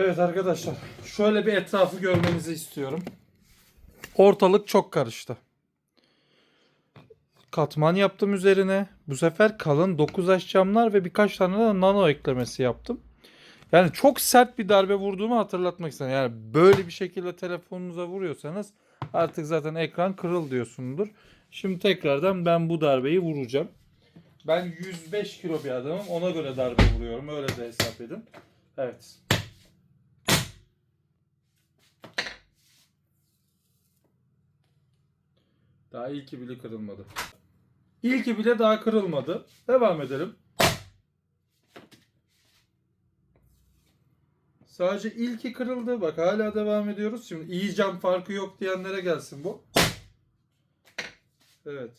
Evet arkadaşlar şöyle bir etrafı görmenizi istiyorum. Ortalık çok karıştı. Katman yaptım üzerine. Bu sefer kalın 9H camlar ve birkaç tane de nano eklemesi yaptım. Yani çok sert bir darbe vurduğumu hatırlatmak istedim. Yani böyle bir şekilde telefonunuza vuruyorsanız artık zaten ekran kırıl diyorsundur. Şimdi tekrardan ben bu darbeyi vuracağım. Ben 105 kilo bir adamım. Ona göre darbe vuruyorum. Öyle de hesap edin. Evet. Daha ilki bile kırılmadı. İlki bile daha kırılmadı. Devam edelim. Sadece ilki kırıldı. Bak hala devam ediyoruz. Şimdi iyi cam farkı yok diyenlere gelsin bu. Evet.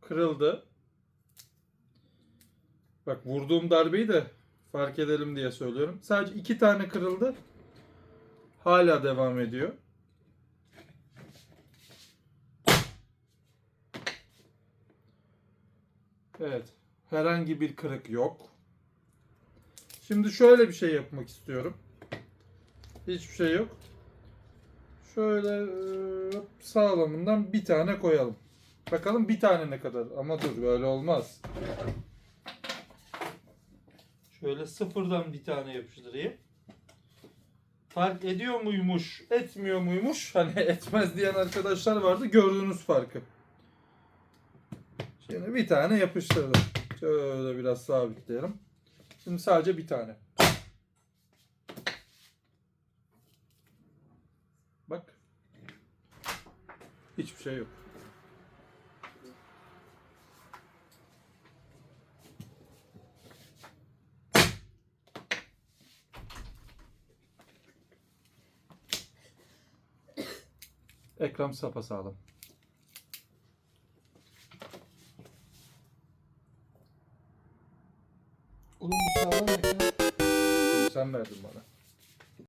Kırıldı. Bak vurduğum darbeyi de fark edelim diye söylüyorum. Sadece iki tane kırıldı. Hala devam ediyor. Evet. Herhangi bir kırık yok. Şimdi şöyle bir şey yapmak istiyorum. Hiçbir şey yok. Şöyle e, sağlamından bir tane koyalım. Bakalım bir tane ne kadar. Ama dur böyle olmaz. Şöyle sıfırdan bir tane yapıştırayım. Fark ediyor muymuş, etmiyor muymuş? Hani etmez diyen arkadaşlar vardı. Gördüğünüz farkı. Şimdi bir tane yapıştırdım. Şöyle biraz sabitleyelim. Şimdi sadece bir tane. Bak. Hiçbir şey yok. Ekran sapasağlam. Oğlum bu sağlam ekran. Sen verdin bana.